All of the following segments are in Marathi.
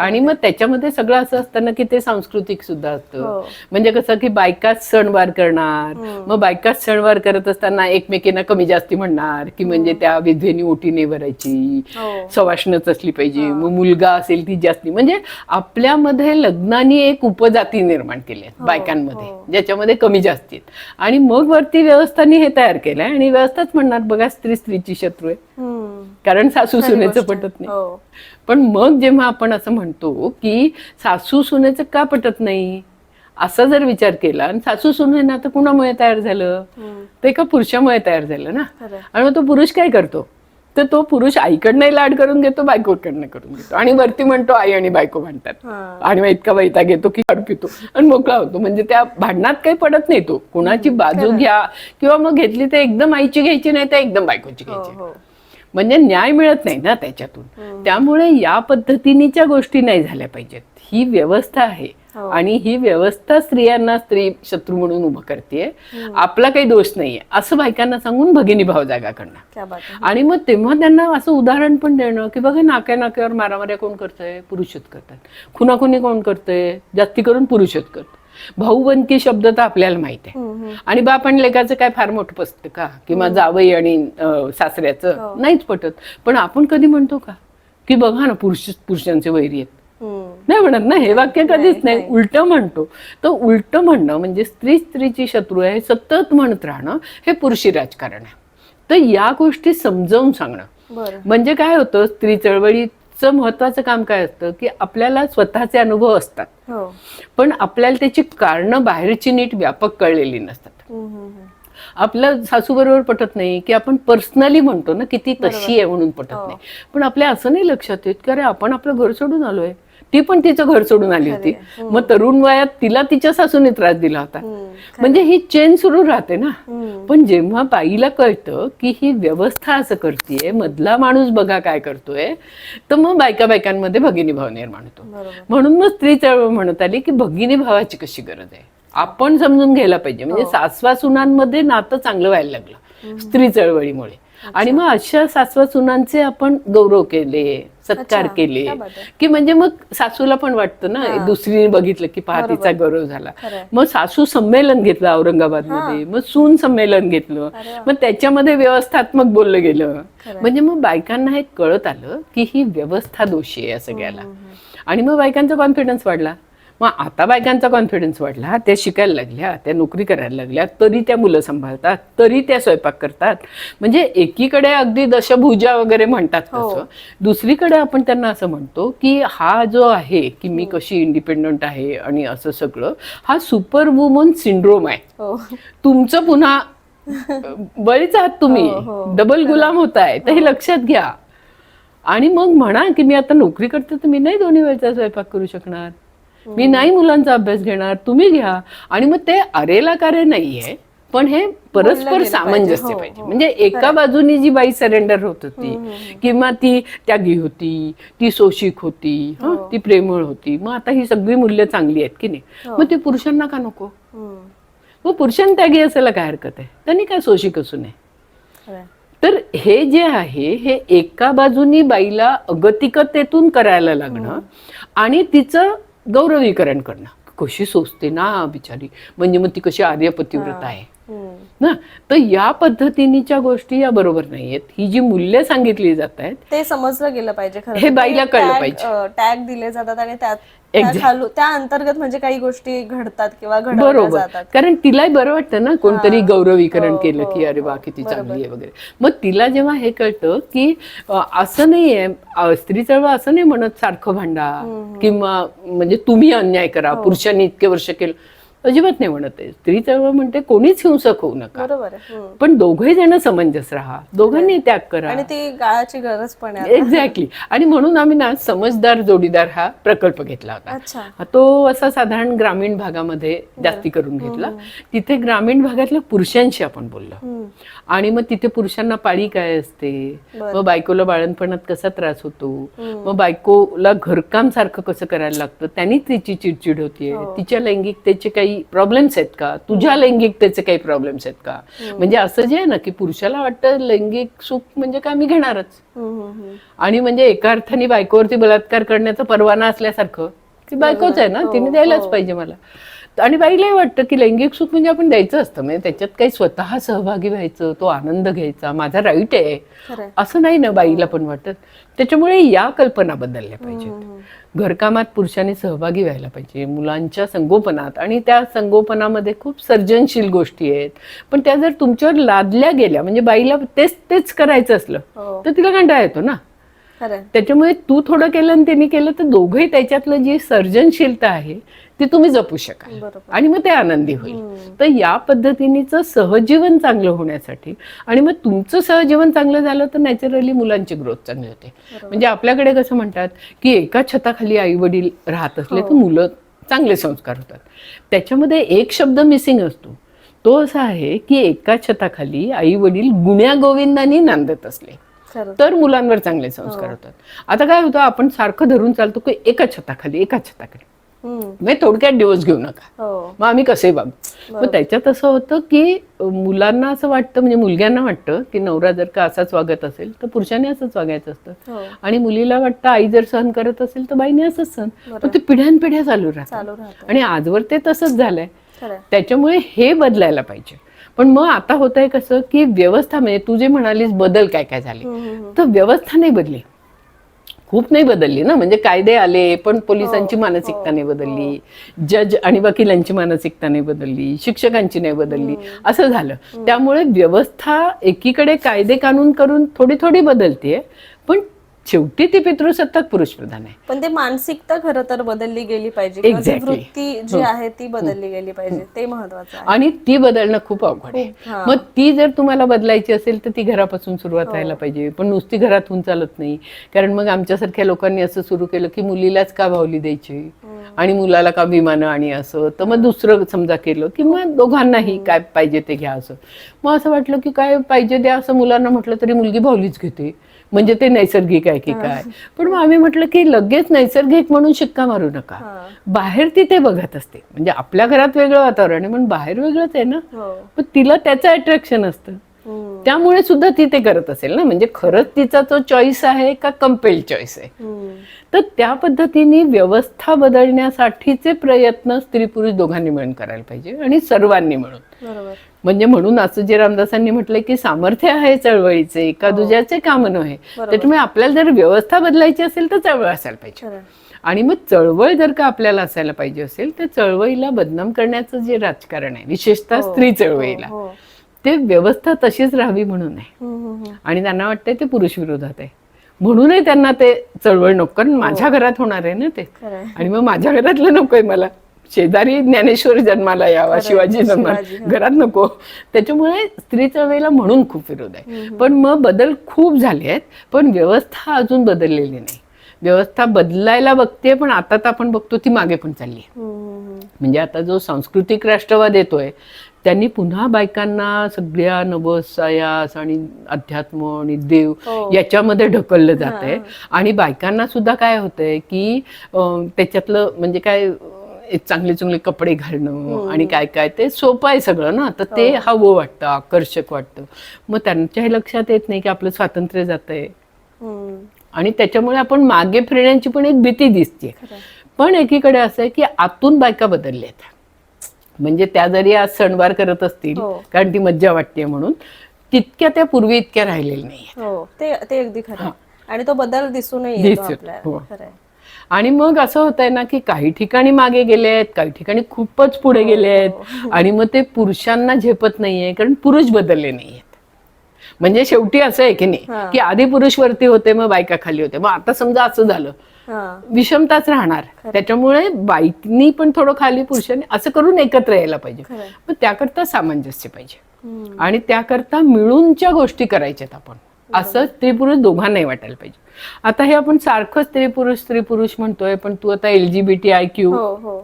आणि मग त्याच्यामध्ये सगळं असं असतं ना की ते सांस्कृतिक सुद्धा असतं. हो. म्हणजे कसं की बायकाच सणवार करणार. मग बायकाच सणवार करत असताना एकमेकींना कमी जास्ती म्हणणार की म्हणजे त्या विधवेनी ओटी नाही भरायची हो. सवाष्णच असली पाहिजे मग मुलगा असेल ती जास्ती. म्हणजे आपल्यामध्ये लग्नाने एक उपजाती निर्माण केली आहे बायकांमध्ये ज्याच्यामध्ये कमी जास्ती आहेत. आणि मग वरती व्यवस्थानी हे तयार केलंय आणि व्यवस्थाच म्हणणार बघा स्त्री स्त्रीची शत्रू आहे. कारण सासू सुनेचं. पटत नाही. हो. पण मग जेव्हा आपण असं म्हणतो की सासू सुनेचं का पटत नाही? असा जर विचार केला आणि सासू सुने ना तर कुणामुळे तयार झालं. ते एका पुरुषामुळे तयार झालं ना? आणि मग तो पुरुष काय करतो? तर तो पुरुष आईकडनंही लाड करून घेतो बायकोकडनं करून घेतो. आणि वरती म्हणतो आई आणि बायको भांडतात. आणि मग इतका वैताग घेतो की काढ पितो. आणि मोकळा होतो. म्हणजे त्या भांडणात काही पडत नाही तो. कुणाची बाजू घ्या. किंवा मग घेतली तर एकदम आईची घ्यायची नाही तर एकदम बायकोची हो घ्यायची. हो. म्हणजे न्याय मिळत नाही ना त्याच्यातून. त्यामुळे या पद्धतीनीच्या गोष्टी नाही झाल्या पाहिजेत. ही व्यवस्था आहे. हो. आणि ही व्यवस्था स्त्रियांना स्त्री शत्रू म्हणून उभं करते आपला काही दोष नाहीये. असं बायकांना सांगून भगिनी भाव जागा करणं आणि मग तेव्हा त्यांना असं उदाहरण पण देणं की बघा नाक्या नाक्यावर मारामाऱ्या कोण करतंय? पुरुषच करतात. खुनाखुनी कोण करतंय? जास्ती करून पुरुषच करत भाऊबंदकी शब्द तर आपल्याला माहीत आहे. आणि बाप आणि लेकाचं काय फार मोठं पसतं का? किंवा जावई आणि सासऱ्याचं नाहीच पटत. पण आपण कधी म्हणतो का? की बघा ना पुरुष पुरुषांचे वैरी आहेत. नाही म्हणत ना हे वाक्य कधीच नाही. उलट म्हणतो. तर उलट म्हणणं म्हणजे स्त्री स्त्रीची शत्रू आहे हे सतत म्हणत राहणं हे पुरुषी राजकारण आहे. तर या गोष्टी समजावून सांगणं. म्हणजे काय होतं? स्त्री चळवळीचं महत्वाचं काम काय असतं की आपल्याला स्वतःचे अनुभव असतात. हो. पण आपल्याला त्याची कारणं बाहेरची नीट व्यापक कळलेली नसतात. हम्म, हम्म, हम्म. आपलं सासू बरोबर पटत नाही की आपण पर्सनली म्हणतो ना की ती तशी आहे म्हणून पटत नाही. पण आपल्या असं नाही लक्षात येत की अरे आपण आपलं घर सोडून आलोय. ती पण तिचं घर सोडून आली होती. मग तरुण वयात तिला तिच्या सासूने त्रास दिला होता. म्हणजे ही चेन सुरू राहते ना. पण जेव्हा बाईला कळतं की ही व्यवस्था असं करतेय मधला माणूस बघा काय करतोय तर मग बायका बायकांमध्ये भगिनी भाव निर्माण होतो. म्हणून मग स्त्री चळवळ म्हणत आली की भगिनी भावाची कशी गरज आहे? आपण समजून घ्यायला पाहिजे. म्हणजे सासवा सुनांमध्ये नातं चांगलं व्हायला लागलं. स्त्री चळवळीमुळे. आणि मग अशा सासवा सुनांचे आपण गौरव केले सत्कार केले. की म्हणजे मग सासूला पण वाटतं ना दुसरीने बघितलं की पहा तिचा गौरव झाला. मग सासू संमेलन घेतलं औरंगाबादमध्ये मग सून संमेलन घेतलं. मग त्याच्यामध्ये व्यवस्थात्मक बोललं गेलं. म्हणजे मग बायकांना हे कळत आलं की ही व्यवस्था दोषी आहे या सगळ्याला. आणि मग बायकांचा कॉन्फिडन्स वाढला. मग आता बायकांचा कॉन्फिडन्स वाढला त्या शिकायला लागल्या त्या नोकरी करायला लागल्या तरी त्या मुलं सांभाळतात तरी त्या स्वयंपाक करतात. म्हणजे एकीकडे अगदी दशभुजा वगैरे म्हणतात तसं दुसरीकडे आपण त्यांना असं म्हणतो की हा जो आहे की मी कशी इंडिपेंडंट आहे आणि असं सगळं हा सुपर वुमन सिंड्रोम आहे. हो. तुमचं पुन्हा बळीच आहात तुम्ही डबल गुलाम होताय तर हे. लक्षात घ्या. आणि मग म्हणा की मी आता नोकरी करते तर मी नाही दोन्ही वेळचा स्वयंपाक करू शकणार. मी नाही मुलांचा अभ्यास घेणार तुम्ही घ्या. आणि मग ते अरेला कार्य नाहीये पण हे परस्पर सामंजस्य पाहिजे. हो, पाहिजे. हो. म्हणजे एका बाजूनी जी बाई सरेंडर होत होती किंवा ती त्यागी होती ती सोशिक होती हं, ती प्रेमळ होती मग आता ही सगळी मूल्य चांगली आहेत की नाही? मग ते पुरुषांना का नको. मग पुरुषांना त्यागी असायला काय हरकत आहे? त्यांनी काय सोशिक असू नये. तर हे जे आहे हे एका बाजूनी बाईला अगतिकतेतून करायला लागणं आणि तिचं गौरवीकरण करणं. कशी सोचते ना बिचारी. म्हणजे मग ती कशी आर्यपतिव्रत आहे. ना? तर या पद्धतीनीच्या गोष्टी या बरोबर नाहीयेत. ही जी मूल्य सांगितली जात आहेत ते समजलं गेलं पाहिजे खरं हे. बाईला कळलं पाहिजे. टॅग दिले जातात आणि त्यात त्या अंतर्गत म्हणजे काही गोष्टी घडतात किंवा बरोबर. कारण तिलाही बरं वाटतं ना कोणतरी गौरवीकरण हो, केलं हो, की अरे हो. वा किती चांगली आहे वगैरे. मग तिला जेव्हा हे कळतं की असं नाहीये अ, स्त्री चळवळ असं नाही म्हणत सारखं भांडा किंवा म्हणजे तुम्ही अन्याय करा हो. पुरुषांनी इतके वर्ष केलं. अजिबात नाही म्हणत आहे. स्त्री चळवळ म्हणते कोणीच हिंसक होऊ नका. बरोबर. पण दोघे जण समंजस राहा. दोघांनी त्याग करा. आणि ती काळाची गरज पण आहे एक्झॅक्टली आणि म्हणून आम्ही ना समजदार जोडीदार हा प्रकल्प घेतला होता. अच्छा. तो असा साधारण ग्रामीण भागामध्ये जास्ती करून घेतला. तिथे ग्रामीण भागातल्या पुरुषांशी आपण बोललो. आणि मग तिथे पुरुषांना पाळी काय असते. मग बायकोला बाळणपणात कसा त्रास होतो? मग बायकोला घरकाम सारखं कसं करायला लागतं? त्यांनी तिची चिडचिड होतीये. तिच्या लैंगिकतेचे काही प्रॉब्लेम्स आहेत का? तुझ्या लैंगिकतेचे काही प्रॉब्लेम्स आहेत का? म्हणजे असं जे आहे ना की पुरुषाला वाटतं लैंगिक सुख म्हणजे काय मी घेणारच. आणि म्हणजे एका अर्थाने बायकोवरती बलात्कार करण्याचा परवाना असल्यासारखं. ती बायकोच आहे ना तिने द्यायलाच पाहिजे मला. आणि बाईलाही वाटतं की लैंगिक सुख म्हणजे आपण द्यायचं असतं. म्हणजे त्याच्यात काही स्वतः सहभागी व्हायचं तो आनंद घ्यायचा माझा राईट आहे. असं नाही ना बाईला पण वाटत. त्याच्यामुळे या कल्पना बदलल्या पाहिजेत. घरकामात पुरुषांनी सहभागी व्हायला पाहिजे. मुलांच्या संगोपनात आणि त्या संगोपनामध्ये खूप सर्जनशील गोष्टी आहेत. पण त्या जर तुमच्यावर लादल्या गेल्या म्हणजे बाईला तेच तेच करायचं असलं हो. तर तिला कंटाळा येतो ना? त्याच्यामुळे तू थोडं केलं आणि त्यांनी केलं तर दोघंही त्याच्यातलं जी सर्जनशीलता आहे ती तुम्ही जपू शकाल. आणि मग ते आनंदी होईल. तर या पद्धतीनेचं सहजीवन चांगलं होण्यासाठी आणि मग तुमचं सहजीवन चांगलं झालं तर नॅचरली मुलांची ग्रोथ चांगली होते. म्हणजे आपल्याकडे कसं म्हणतात की एका छताखाली आई वडील राहत असले तर मुलं चांगले संस्कार होतात. त्याच्यामध्ये एक शब्द मिसिंग असतो. तो असा आहे की एका छताखाली आई वडील गुण्या गोविंदानी नांदत असले. तर मुलांवर चांगले संस्कार होतात. आता काय होतं आपण सारखं धरून चालतो की एका छताखाली एका छताखाली. म्हणजे थोडक्यात डिवोर्स घेऊ नका. हो. मग आम्ही कसे वागू? मग त्याच्यात असं होतं की मुलांना असं वाटतं म्हणजे मुलग्यांना वाटतं की नवरा जर का असाच वागत असेल तर पुरुषाने असंच वागायचं असतं. हो. आणि मुलीला वाटतं आई जर सहन करत असेल तर बाईने असंच सहन. पण ते पिढ्यानपिढ्या चालू राहतात. राहतं आणि आजवर ते तसंच झालंय. त्याच्यामुळे हे बदलायला पाहिजे. पण मग आता होत आहे कसं की व्यवस्था म्हणजे तू जे म्हणालीस बदल काय काय झाले. तर व्यवस्था नाही बदली. खूप नाही बदलली ना. म्हणजे कायदे आले पण पोलिसांची मानसिकता नाही बदलली. जज आणि वकिलांची मानसिकता नाही बदलली. शिक्षकांची नाही बदलली. असं झालं. त्यामुळे व्यवस्था एकीकडे कायदे कानून करून थोडी थोडी बदलते पण शेवटी ती पितृसत्ताक पुरुष प्रधान आहे. पण ते मानसिकता खरं तर बदलली गेली पाहिजे किंवा ती Exactly. वृत्ती जी आहे ती बदलली गेली पाहिजे. ते महत्वाचं आहे. आणि ती बदलणं खूप अवघड आहे. हा. मग ती जर तुम्हाला बदलायची असेल तर ती घरापासून सुरुवात व्हायला पाहिजे. पण नुसती घरातून चालत नाही. कारण मग आमच्यासारख्या लोकांनी असं सुरू केलं की मुलीलाच का भावली द्यायची? आणि मुलाला का विमानं आणि असं? तर मग दुसरं समजा केलं की मग दोघांनाही काय पाहिजे ते घ्या असं. मग असं वाटलं की काय पाहिजे द्या असं मुलांना म्हटलं तरी मुलगी भावलीच घेते. म्हणजे ते नैसर्गिक आहे की काय. पण मग आम्ही म्हटलं की लगेच नैसर्गिक म्हणून शिक्का मारू नका. हा. बाहेर ती ते बघत असते. म्हणजे आपल्या घरात वेगळं वातावरण आहे पण बाहेर वेगळंच आहे ना. हो. पण तिला त्याचं अट्रॅक्शन असतं. हम्म. त्यामुळे सुद्धा ती ते करत असेल ना. म्हणजे खरंच तिचा तो चॉईस आहे का कंपेल्ड चॉईस आहे? हम्म. तर त्या पद्धतीने व्यवस्था बदलण्यासाठीचे प्रयत्न स्त्री पुरुष दोघांनी मिळून करायला पाहिजे आणि सर्वांनी मिळून. म्हणजे म्हणून असं जे रामदासांनी म्हटलंय की सामर्थ्य आहे चळवळीचे एका दुजाचे काम नव्हे त्याच्यामुळे आपल्याला जर व्यवस्था बदलायची असेल तर चळवळ असायला पाहिजे. आणि मग चळवळ जर का आपल्याला असायला पाहिजे असेल तर चळवळीला बदनाम करण्याचं जे राजकारण आहे विशेषतः स्त्री चळवळीला हो ते व्यवस्था तशीच राहावी म्हणून आहे. आणि त्यांना वाटतंय ते पुरुष विरोधात आहे. म्हणूनही त्यांना ते चळवळ नको. कारण माझ्या घरात होणार आहे ना ते. आणि मग माझ्या घरातलं नकोय मला. शेजारी ज्ञानेश्वर जन्माला यावा शिवाजी जन्माला. घरात नको. त्याच्यामुळे स्त्री चळवळीला म्हणून खूप विरोध आहे. पण मग बदल खूप झाले आहेत. पण व्यवस्था अजून बदललेली नाही. व्यवस्था बदलायला बघते पण आता तर आपण बघतो ती मागे पण चालली आहे. म्हणजे आता जो सांस्कृतिक राष्ट्रवाद येतोय त्यांनी पुन्हा बायकांना सगळ्या नवसायास आणि अध्यात्म आणि देव हो. याच्यामध्ये ढकललं जात आहे आणि बायकांना सुद्धा काय होतंय की त्याच्यातलं म्हणजे काय चांगले चांगले कपडे घालणं आणि काय काय ते सोपं आहे सगळं ना. तर ते हवं वाटतं आकर्षक वाटतं. मग त्यांच्या हे लक्षात येत नाही की आपलं स्वातंत्र्य जात आहे. आणि त्याच्यामुळे आपण मागे फिरण्याची पण एक भीती दिसते. पण एकीकडे असं आहे की आतून बायका बदलल्या आहेत. म्हणजे त्या जरी आज सणवार करत असतील हो. कारण ती मज्जा वाटते म्हणून तितक्या त्या पूर्वी इतक्या राहिलेल्या नाही हो ते ते अगदी खरं आहे. आणि तो बदल दिसूनही येतो दिसतो, हो. आपल्याला आणि मग असं होत आहे ना की काही ठिकाणी मागे गेले आहेत काही ठिकाणी खूपच पुढे गेले आहेत आणि मग ते पुरुषांना झेपत नाहीये कारण पुरुष बदलले नाहीयेत म्हणजे शेवटी असं आहे की. नाही की आधी पुरुष वरती होते मग बायका खाली होते. मग आता समजा असं झालं. विषमताच राहणार. त्याच्यामुळे बाईकनी पण थोडं खाली पुरुषांनी असं करून एकत्र यायला पाहिजे. पण त्याकरता सामंजस्य पाहिजे. आणि त्याकरता मिळूनच्या गोष्टी करायच्यात आपण असं स्त्री पुरुष दोघांनाही वाटायला पाहिजे. आता हे आपण सारखं स्त्री पुरुष स्त्री पुरुष म्हणतोय पण तू आता L G B T I Q हो हो.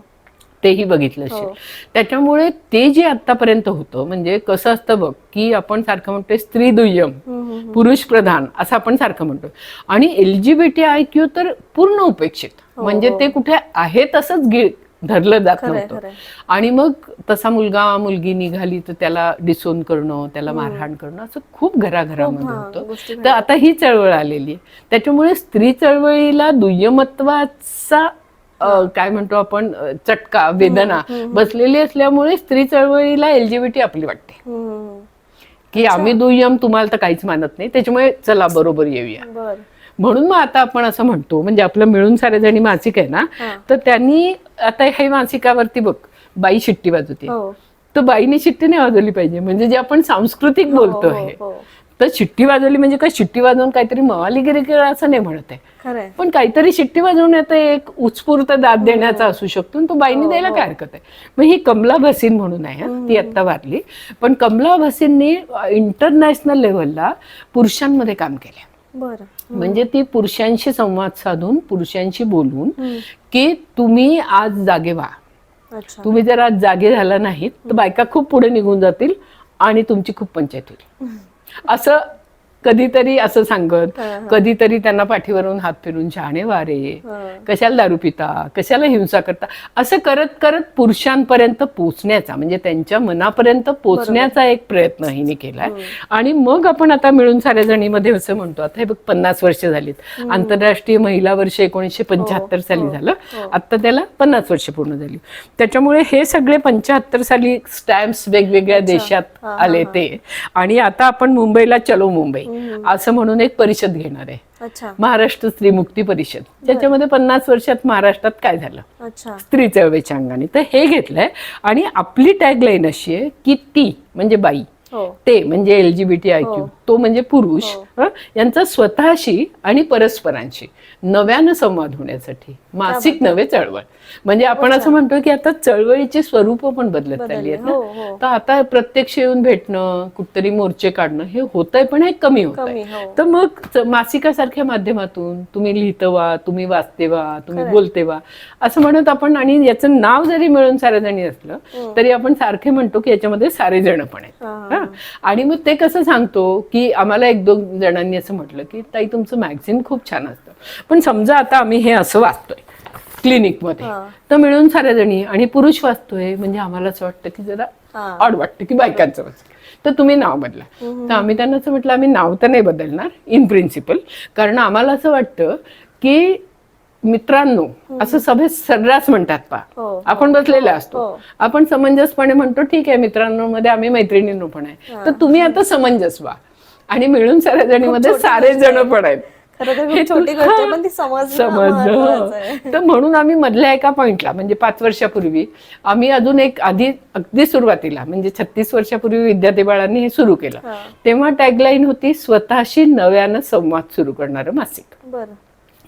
तेही बघितलं असेल हो. त्याच्यामुळे ते जे आतापर्यंत होतं म्हणजे कसं असतं बघ की आपण सारखं म्हणतोय स्त्री दुय्यम. पुरुष प्रधान असं आपण सारखं म्हणतो आणि L G B T I Q तर पूर्ण उपेक्षित. हो, म्हणजे ते कुठे आहे तसंच धरलं जात नव्हतं. आणि मग तसा मुलगा मुलगी निघाली तर त्याला डिसोन करणं त्याला मारहाण करणं असं खूप घराघरामध्ये हा, होतं. तर आता ही चळवळ आलेली आहे. त्याच्यामुळे स्त्री चळवळीला दुय्यमत्वाचा काय म्हणतो आपण चटका वेदना बसलेली असल्यामुळे स्त्री चळवळीला एलजीबीटी आपली वाटते. की आम्ही दुय्यम तुम्हाला तर काहीच मानत नाही. त्याच्यामुळे चला बरोबर येऊया. म्हणून मग आता आपण असं म्हणतो म्हणजे आपलं मिळून सारे जणी मासिक आहे ना हा. तर त्यांनी आता हे मासिकावरती बघ बाई शिट्टी वाजवते. हो. तर बाईने शिट्टी नाही वाजवली पाहिजे म्हणजे जे आपण सांस्कृतिक बोलतो हो, आहे. हो. तर शिट्टी वाजवली म्हणजे काय? शिट्टी वाजवून काहीतरी मवालीगिरी केलं असं नाही म्हणत आहे. पण काहीतरी शिट्टी वाजवण्याचा एक उत्स्फूर्त दाद देण्याचा असू शकतो तो बाईने द्यायला काय हरकत आहे? मग ही कमला भसीन म्हणून आहे हं, ती आत्ता वारली. पण कमला भसीननी इंटरनॅशनल लेवलला पुरुषांमध्ये काम केलं बर. म्हणजे ती पुरुषांशी संवाद साधून पुरुषांशी बोलून की तुम्ही आज जागे व्हा. अच्छा. तुम्ही जर आज जागे झाला नाहीत तर बायका खूप पुढे निघून जातील आणि तुमची खूप पंचायत होईल. असं कधीतरी असं सांगत कधीतरी त्यांना पाठीवरून हात फिरून शहाणे वारे. हा. कशाला दारू पिता? कशाला हिंसा करता? असं करत करत पुरुषांपर्यंत पोचण्याचा म्हणजे त्यांच्या मनापर्यंत पोचण्याचा एक प्रयत्न हिने केलाय. आणि मग आपण आता मिळून साऱ्या जणीमध्ये असं म्हणतो आता हे बघ पन्नास वर्ष झालीत. आंतरराष्ट्रीय महिला वर्ष एकोणीसशे पंच्याहत्तर साली झालं. आता त्याला पन्नास वर्ष पूर्ण झाली. त्याच्यामुळे हे सगळे पंच्याहत्तर साली स्टॅम्प्स वेगवेगळ्या देशात आले ते. आणि आता आपण मुंबईला चलो मुंबई. असं म्हणून एक परिषद घेणार आहे. महाराष्ट्र स्त्री मुक्ती परिषद. त्याच्यामध्ये पन्नास वर्षात महाराष्ट्रात काय झालं? अच्छा. स्त्री चळवळीच्या अंगाने. तर हे घेतलंय. आणि आपली टॅगलाईन अशी आहे की ती म्हणजे बाई. ते म्हणजे L G B T I Q तो म्हणजे पुरुष हं, यांचा स्वतःशी आणि परस्परांशी नव्यानं संवाद होण्यासाठी. मासिक नवे चळवळ. म्हणजे आपण असं म्हणतो की आता चळवळीची स्वरूप पण बदलत चालली आहेत हो, ना? हो. तर आता प्रत्यक्ष येऊन भेटणं कुठतरी मोर्चे काढणं हे होतंय पण हे कमी होत हो. तर मग मासिकासारख्या माध्यमातून तुम्ही लिहितं वा तुम्ही वाचते वा तुम्ही बोलते वा असं म्हणत आपण आणि याचं नाव जरी मिळून सारे जणी असलं तरी आपण सारखे म्हणतो की याच्यामध्ये सारे जण पण आहेत. हा. हा. आणि मग ते कसं सांगतो की आम्हाला एक दोन जणांनी असं म्हटलं की ताई तुमचं मॅगझिन खूप छान असतं. पण समजा आता आम्ही हे असं वाचतोय क्लिनिकमध्ये. तर मिळून साऱ्या जणी आणि पुरुष वाचतोय म्हणजे आम्हाला असं वाटतं की जरा. ऑड वाटतं की बायकांचं वाचलं. तर तुम्ही नाव बदला. तर आम्ही त्यांना असं म्हटलं आम्ही नाव तर नाही बदलणार इन प्रिन्सिपल कारण आम्हाला असं वाटतं की मित्रांनो असं सभेत सर्रास म्हणतात पा हो. आपण बसलेले असतो. हो. आपण समंजसपणे म्हणतो ठीक आहे मित्रांनो मध्ये आम्ही मैत्रिणींनो पण आहे. तर तुम्ही आता समंजस व्हा. आणि मिळून साऱ्या जणीमध्ये सारे जण पण आहेत. खरं तर हे हा. म्हणून आम्ही मधल्या एका पॉइंटला म्हणजे पाच वर्षापूर्वी आम्ही अजून एक आधी अगदी सुरुवातीला म्हणजे छत्तीस वर्षापूर्वी विद्यार्थी बाळांनी हे सुरू केलं. हा. तेव्हा टॅगलाईन होती स्वतःशी नव्यानं संवाद सुरू करणारं मासिक. बरं.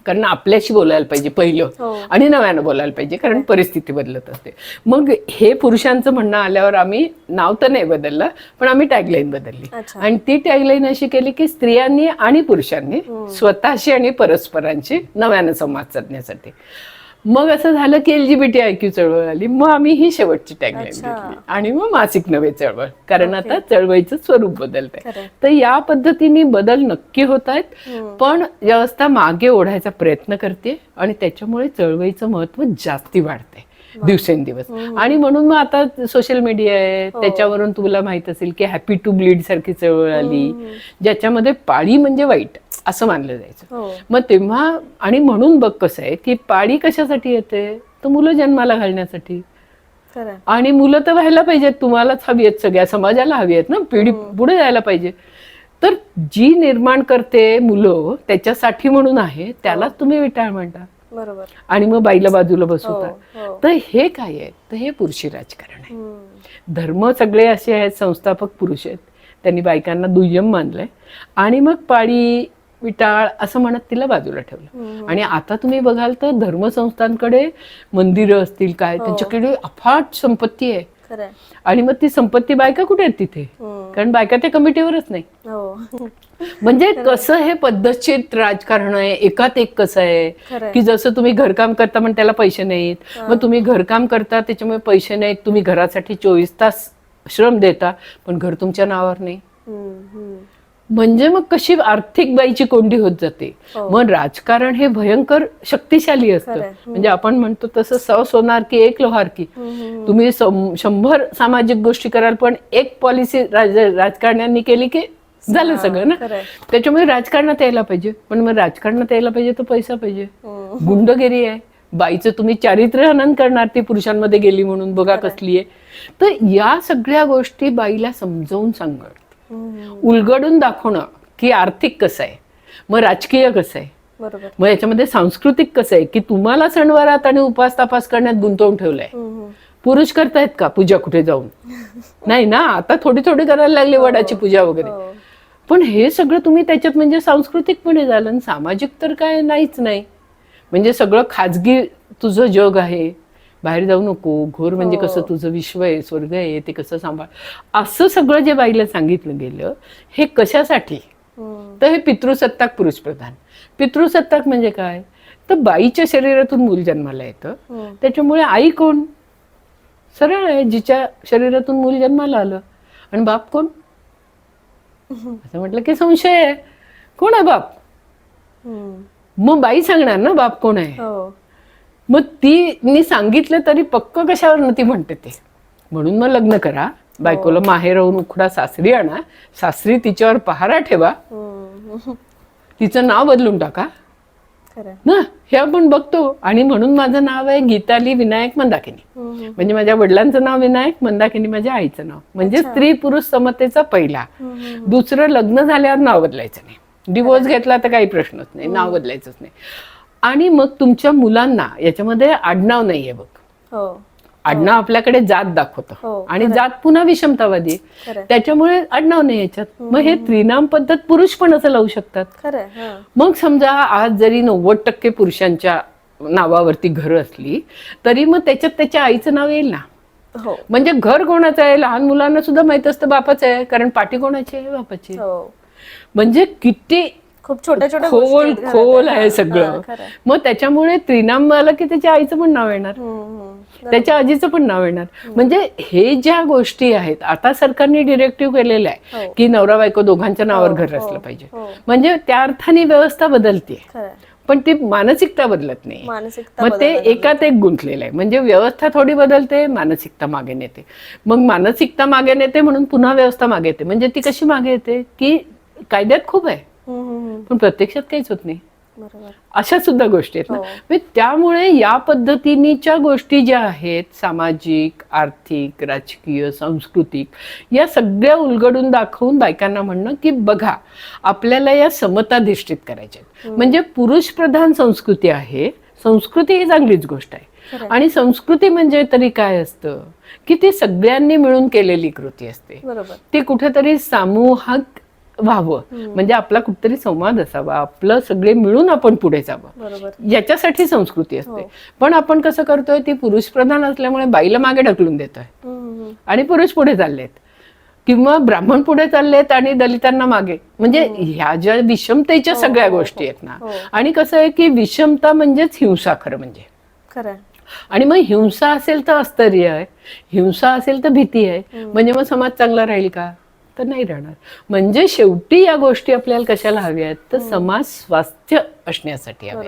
कारण आपल्याशी बोलायला पाहिजे पहिलं हो. आणि नव्यानं बोलायला पाहिजे कारण परिस्थिती बदलत असते मग हे पुरुषांचं म्हणणं आल्यावर आम्ही नाव तर नाही बदललं पण आम्ही टॅगलाईन बदलली. आणि ती टॅगलाईन अशी केली की स्त्रियांनी आणि पुरुषांनी स्वतःशी आणि परस्परांशी नव्यानं संवाद साधण्यासाठी मग असं झालं की एलजीबीटी आयक्यू चळवळ आली. मग आम्ही ही शेवटची टॅगलाईन. घेतली. आणि मग मासिक नवे चळवळ. कारण आता चळवळीचं स्वरूप बदलतंय. खरंय. तर या पद्धतीने बदल नक्की होत आहेत. पण व्यवस्था मागे ओढायचा प्रयत्न करते आणि त्याच्यामुळे चळवळीचं महत्त्व जास्ती वाढते दिवसेंदिवस. आणि म्हणून मग आता सोशल मीडिया आहे. त्याच्यावरून तुला माहीत असेल की हॅपी टू ब्लीड सारखी चळवळ आली. ज्याच्यामध्ये पाळी म्हणजे वाईट. असं मानलं जायचं. हो. मग तेव्हा आणि म्हणून बघ कसं आहे की पाळी कशासाठी येते? तर मुलं जन्माला घालण्यासाठी. आणि मुलं तर व्हायला पाहिजेत तुम्हालाच हवी आहेत सगळ्या समाजाला हवी आहेत ना पिढी पुढे जायला पाहिजे. तर जी निर्माण करते मुलं त्याच्यासाठी म्हणून आहे त्यालाच तुम्ही विटाळ म्हणता बरोबर. आणि मग बाईला बाजूला हो बसवता हो. तर हे काय आहे? तर हे पुरुषी राजकारण आहे. धर्म सगळे असे आहेत संस्थापक पुरुष आहेत. त्यांनी बायकांना दुय्यम मानलंय. आणि मग पाळी विटाळ असं म्हणत तिला बाजूला ठेवलं. आणि आता तुम्ही बघाल तर धर्मसंस्थांकडे मंदिरं असतील काय त्यांच्याकडे अफाट संपत्ती आहे. आणि मग ती संपत्ती बायका कुठे आहेत तिथे? हम्म. कारण बायका त्या कमिटीवरच नाही. हो. म्हणजे कसं हे पद्धतशीर राजकारण आहे? एकात एक कसं आहे. की जसं तुम्ही घरकाम करता पण त्याला पैसे नाहीत. मग तुम्ही घरकाम करता त्याच्यामुळे पैसे नाहीत. तुम्ही घरासाठी चोवीस तास श्रम देता पण घर तुमच्या नावावर नाही. म्हणजे मग कशी आर्थिक बाईची कोंडी होत जाते हो. मग राजकारण हे भयंकर शक्तिशाली असतं. म्हणजे आपण म्हणतो तसं सौ सोनार की एक लोहार की. तुम्ही शंभर सामाजिक गोष्टी कराल पण एक पॉलिसी राजकारण्यांनी केली की झालं सगळं ना. त्याच्यामुळे राजकारणात यायला पाहिजे पण मग राजकारणात यायला पाहिजे तर पैसा पाहिजे हम्म. गुंडगिरी आहे बाईचं तुम्ही चारित्र्य हनन करणार ती पुरुषांमध्ये गेली म्हणून बघा कसली आहे तर या सगळ्या गोष्टी बाईला समजावून सांगणं. उलगडून दाखवणं की आर्थिक कसं आहे? मग राजकीय कसं आहे? मग याच्यामध्ये सांस्कृतिक कसं आहे? की तुम्हाला सणवारात आणि उपास तापास करण्यात गुंतवून ठेवलंय. पुरुष करतायत का पूजा कुठे जाऊन? नाही ना? आता थोडी थोडी करायला लागली वडाची पूजा वगैरे. हो. पण हे सगळं तुम्ही त्याच्यात म्हणजे सांस्कृतिकपणे झालं आणि सामाजिक तर काय नाहीच नाही. म्हणजे सगळं खाजगी तुझं जग आहे. बाहेर जाऊ नको घोर म्हणजे हो. कसं तुझं विश्व आहे स्वर्ग आहे ते कसं सांभाळ? असं सगळं जे बाईला सांगितलं गेलं हे कशासाठी? हम्म. तर हे पितृसत्ताक पुरुषप्रधान. पितृसत्ताक म्हणजे काय? तर बाईच्या शरीरातून मूल जन्माला येतं. हम्म. त्याच्यामुळे आई कोण? सरळ आहे जिच्या शरीरातून मूल जन्माला आलं. आणि बाप कोण? असं म्हटलं की संशय आहे. कोण आहे बाप. मग बाई सांगणार ना बाप कोण आहे? हो. मग ती मी सांगितलं तरी पक्क कशावर ती म्हणते ते. म्हणून मग लग्न करा. बायकोला माहेर राहून उखडा सासरी आणा. सासरी तिच्यावर पहारा ठेवा. तिचं नाव बदलून टाका. ना हे आपण बघतो. आणि म्हणून माझं नाव आहे गीताली विनायक मंदाकिनी. म्हणजे माझ्या वडिलांचं नाव विनायक मंदाकिनी माझ्या आईचं नाव. म्हणजे स्त्री पुरुष समतेचा पहिला. दुसरं लग्न झाल्यावर नाव बदलायचं नाही. डिवोर्स घेतला तर काही प्रश्नच नाही. नाव बदलायचंच नाही. आणि मग तुमच्या मुलांना याच्यामध्ये आडनाव नाहीये बघ. हो. आडनाव आपल्याकडे जात दाखवतं. हो, आणि जात पुन्हा विषमतावादी. त्याच्यामुळे आडनाव नाही याच्यात. मग हे त्रिनाम पद्धत पुरुष पण असं लावू शकतात. हा. मग समजा आज जरी नव्वद टक्के पुरुषांच्या नावावरती घर असली तरी मग त्याच्यात त्याच्या आईचं नाव येईल ना? हो. म्हणजे घर कोणाचं आहे? लहान मुलांना सुद्धा माहीत असतं बापाचं आहे कारण पाठी कोणाची आहे? बापाची. हो. म्हणजे किती खूप छोट्या छोट्या खोल गोष्टी आहेत घरात. खोल हा, आहे हा, सगळं. मग त्याच्यामुळे त्रिनाम आलं की त्याच्या आईचं पण नाव येणार हम्म, हम्म. त्याच्या आजीचं पण नाव येणार म्हणजे हे ज्या गोष्टी आहेत आता सरकारने डिरेक्टिव्ह केलेलं आहे हो. की नवरा बायको दोघांच्या नावावर घर हो, असलं पाहिजे हो. म्हणजे त्या अर्थाने व्यवस्था बदलते. पण ती मानसिकता बदलत नाही मानसिकता मग ते बदलत एकात एक गुंतलेलं आहे म्हणजे व्यवस्था थोडी बदलते मानसिकता मागे नेते मग मानसिकता मागे नेते म्हणून पुन्हा व्यवस्था मागे येते म्हणजे ती कशी मागे येते की कायद्यात खूप आहे. पण प्रत्यक्षात काहीच होत नाही. अशा सुद्धा गोष्टी आहेत ना. हो. म्हणजे त्यामुळे या पद्धतीनीच्या गोष्टी ज्या आहेत सामाजिक आर्थिक राजकीय सांस्कृतिक या सगळ्या उलगडून दाखवून बायकांना म्हणणं की बघा आपल्याला या समताधिष्ठित करायच्या म्हणजे पुरुष प्रधान संस्कृती आहे संस्कृती ही चांगलीच गोष्ट आहे. आणि संस्कृती म्हणजे तरी काय असतं? की ती सगळ्यांनी मिळून केलेली कृती असते. ते कुठेतरी सामूहिक व्हावं. म्हणजे आपला कुठेतरी संवाद असावा. आपलं सगळे मिळून आपण पुढे जावं. याच्यासाठी संस्कृती असते. हो. पण आपण कसं करतोय ती पुरुष प्रधान असल्यामुळे बाईला मागे ढकलून देतोय. आणि पुरुष पुढे चाललेत. किंवा ब्राह्मण पुढे चाललेत आणि दलितांना मागे. म्हणजे ह्या ज्या विषमतेच्या हो, सगळ्या हो, गोष्टी आहेत ना. आणि कसं आहे की विषमता म्हणजेच हिंसा खरं म्हणजे. आणि मग हिंसा असेल तर आश्चर्य आहे. हिंसा असेल तर भीती आहे. म्हणजे मग समाज चांगला राहील का? तर नाही राहणार. म्हणजे शेवटी या गोष्टी आपल्याला कशाला हव्या आहेत तर समाज स्वास्थ्य असण्यासाठी हव्या आहेत.